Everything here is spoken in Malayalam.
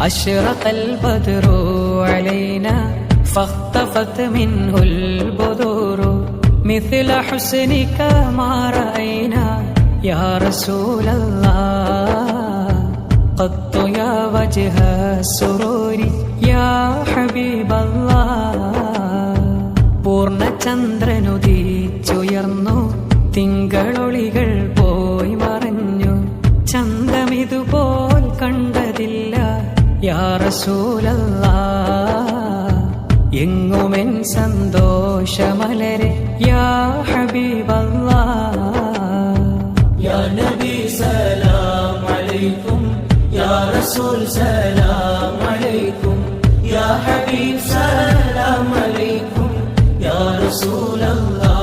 أشرق البدر علينا فاختفت منه البذور مثل حسنك ما رأينا يا رسول الله قط يا وجه السرور يا حبيب الله പൂർണ്ണചന്ദ്രനുദീച്ചുയർന്നു തിങ്കളൊളികൾ യാറസൂലല്ല എങ്ങുമെൻ സന്തോഷമലരെ യാ ഹബീബല്ല. യാ നബി സലാം അലൈക്കും യാ റസൂൽ സലാം അലൈക്കും യാ ഹബീബ് സലാം അലൈക്കും യാ റസൂലല്ലാ.